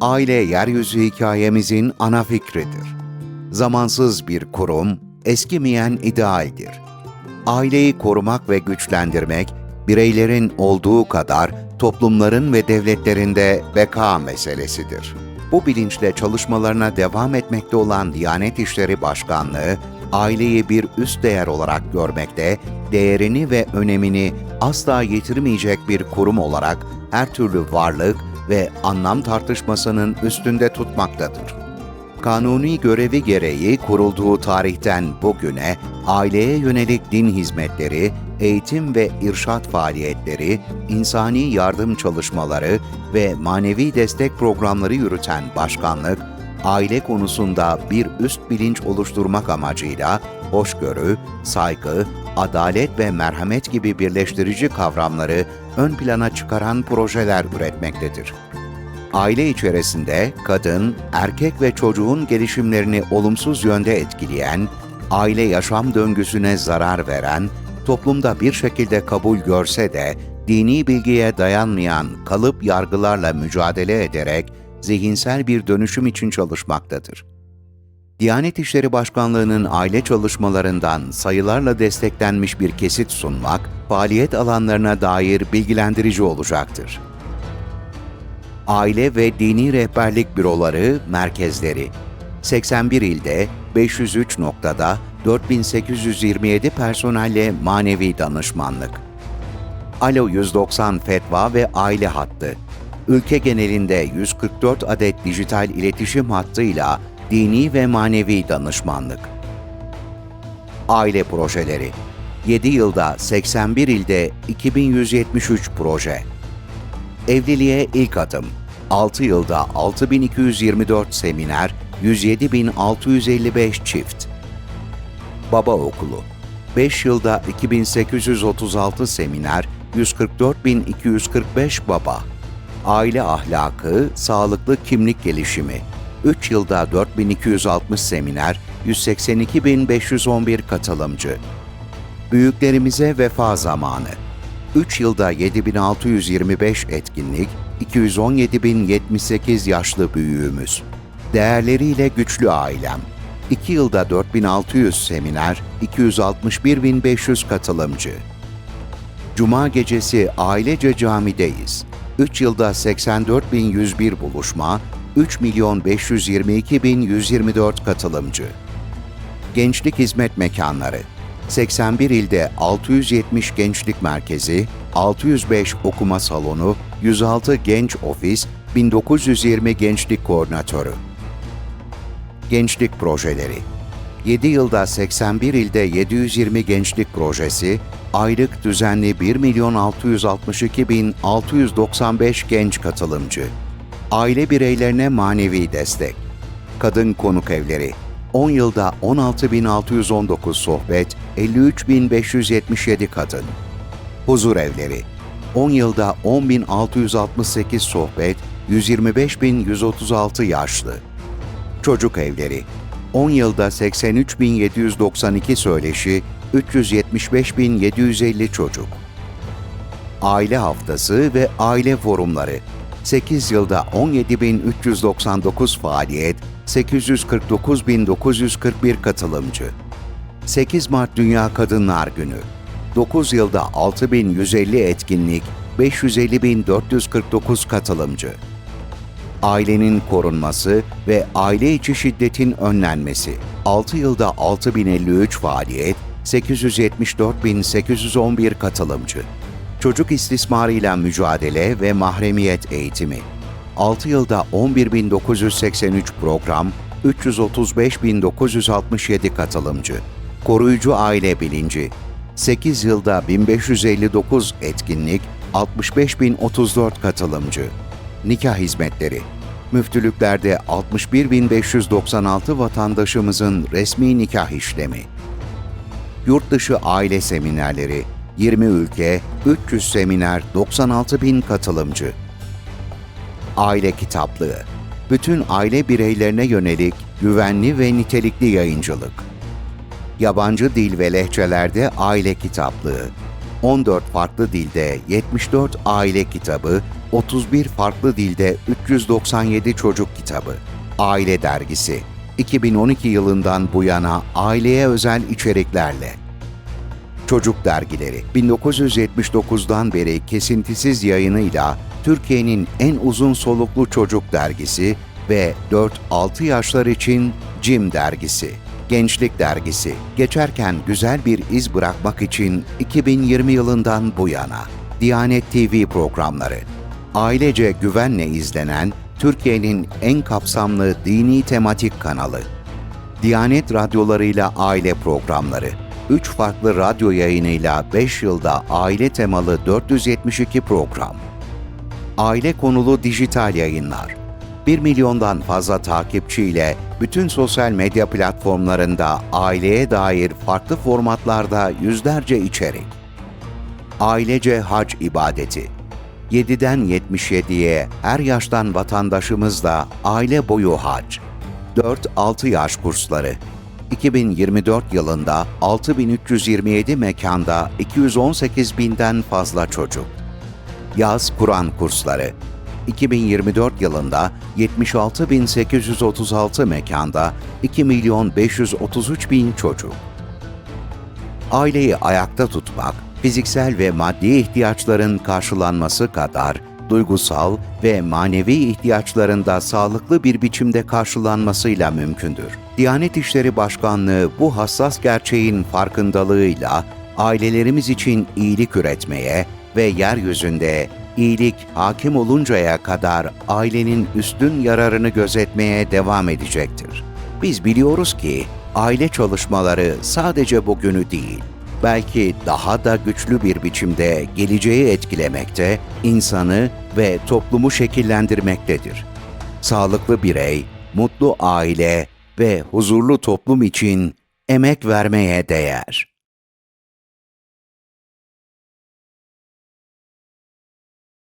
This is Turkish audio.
aile yeryüzü hikayemizin ana fikridir. Zamansız bir kurum, eskimeyen idealdir. Aileyi korumak ve güçlendirmek, bireylerin olduğu kadar toplumların ve devletlerinde beka meselesidir. Bu bilinçle çalışmalarına devam etmekte olan Diyanet İşleri Başkanlığı, aileyi bir üst değer olarak görmekte, değerini ve önemini asla yitirmeyecek bir kurum olarak her türlü varlık ve anlam tartışmasının üstünde tutmaktadır. Kanuni görevi gereği kurulduğu tarihten bugüne aileye yönelik din hizmetleri, eğitim ve irşat faaliyetleri, insani yardım çalışmaları ve manevi destek programları yürüten başkanlık, aile konusunda bir üst bilinç oluşturmak amacıyla hoşgörü, saygı, adalet ve merhamet gibi birleştirici kavramları ön plana çıkaran projeler üretmektedir. Aile içerisinde kadın, erkek ve çocuğun gelişimlerini olumsuz yönde etkileyen, aile yaşam döngüsüne zarar veren, toplumda bir şekilde kabul görse de dini bilgiye dayanmayan kalıp yargılarla mücadele ederek zihinsel bir dönüşüm için çalışmaktadır. Diyanet İşleri Başkanlığı'nın aile çalışmalarından sayılarla desteklenmiş bir kesit sunmak, faaliyet alanlarına dair bilgilendirici olacaktır. Aile ve Dini Rehberlik Büroları Merkezleri 81 ilde 503 noktada 4827 personelle manevi danışmanlık. Alo 190 Fetva ve Aile Hattı Ülke genelinde 144 adet dijital iletişim hattıyla dini ve manevi danışmanlık. Aile projeleri 7 yılda 81 ilde 2173 proje. Evliliğe ilk adım 6 yılda 6224 seminer, 107.655 çift. Baba Okulu 5 yılda 2836 seminer, 144.245 baba. Aile ahlakı, sağlıklı kimlik gelişimi 3 yılda 4260 seminer, 182.511 katılımcı. Büyüklerimize vefa zamanı 3 yılda 7625 etkinlik, 217.078 yaşlı büyüğümüz. Değerleriyle güçlü ailem. 2 yılda 4600 seminer, 261.500 katılımcı. Cuma gecesi ailece camideyiz. 3 yılda 84.101 buluşma, 3 milyon 522 bin 124 katılımcı. Gençlik hizmet mekanları 81 ilde 670 gençlik merkezi, 605 okuma salonu, 106 genç ofis, 1920 gençlik koordinatörü. Gençlik projeleri 7 yılda 81 ilde 720 gençlik projesi, aylık düzenli 1 milyon 662 bin 695 genç katılımcı. Aile bireylerine manevi destek. Kadın konuk evleri. 10 yılda 16.619 sohbet, 53.577 kadın. Huzur evleri. 10 yılda 10.668 sohbet, 125.136 yaşlı. Çocuk evleri. 10 yılda 83.792 söyleşi, 375.750 çocuk. Aile haftası ve aile forumları. 8 yılda 17.399 faaliyet, 849.941 katılımcı. 8 Mart Dünya Kadınlar Günü. 9 yılda 6.150 etkinlik, 550.449 katılımcı. Ailenin korunması ve aile içi şiddetin önlenmesi. 6 yılda 6053 faaliyet, 874.811 katılımcı. Çocuk istismarıyla mücadele ve mahremiyet eğitimi. 6 yılda 11.983 program, 335.967 katılımcı. Koruyucu aile bilinci. 8 yılda 1559 etkinlik, 65.034 katılımcı. Nikah hizmetleri. Müftülüklerde 61.596 vatandaşımızın resmi nikah işlemi. Yurt dışı aile seminerleri, 20 ülke, 300 seminer, 96 bin katılımcı. Aile kitaplığı, bütün aile bireylerine yönelik güvenli ve nitelikli yayıncılık. Yabancı dil ve lehçelerde aile kitaplığı, 14 farklı dilde 74 aile kitabı, 31 farklı dilde 397 çocuk kitabı. Aile Dergisi 2012 yılından bu yana aileye özel içeriklerle Çocuk dergileri 1979'dan beri kesintisiz yayınıyla Türkiye'nin en uzun soluklu çocuk dergisi ve 4-6 yaşlar için Cim dergisi. Gençlik dergisi. Geçerken güzel bir iz bırakmak için 2020 yılından bu yana Diyanet TV programları. Ailece güvenle izlenen Türkiye'nin en kapsamlı dini tematik kanalı. Diyanet radyolarıyla aile programları, 3 farklı radyo yayınıyla 5 yılda aile temalı 472 program. Aile konulu dijital yayınlar. 1 milyondan fazla takipçiyle bütün sosyal medya platformlarında aileye dair farklı formatlarda yüzlerce içerik. Ailece hac ibadeti. 7'den 77'ye her yaştan vatandaşımızla aile boyu hac. 4-6 yaş kursları. 2024 yılında 6327 mekanda 218 binden fazla çocuk. Yaz Kur'an kursları. 2024 yılında 76.836 mekanda 2 milyon 533 bin çocuk. Aileyi ayakta tutmak, fiziksel ve maddi ihtiyaçların karşılanması kadar duygusal ve manevi ihtiyaçların da sağlıklı bir biçimde karşılanmasıyla mümkündür. Diyanet İşleri Başkanlığı bu hassas gerçeğin farkındalığıyla ailelerimiz için iyilik üretmeye ve yeryüzünde iyilik hakim oluncaya kadar ailenin üstün yararını gözetmeye devam edecektir. Biz biliyoruz ki aile çalışmaları sadece bugünü değil, belki daha da güçlü bir biçimde geleceği etkilemekte, insanı ve toplumu şekillendirmektedir. Sağlıklı birey, mutlu aile ve huzurlu toplum için emek vermeye değer.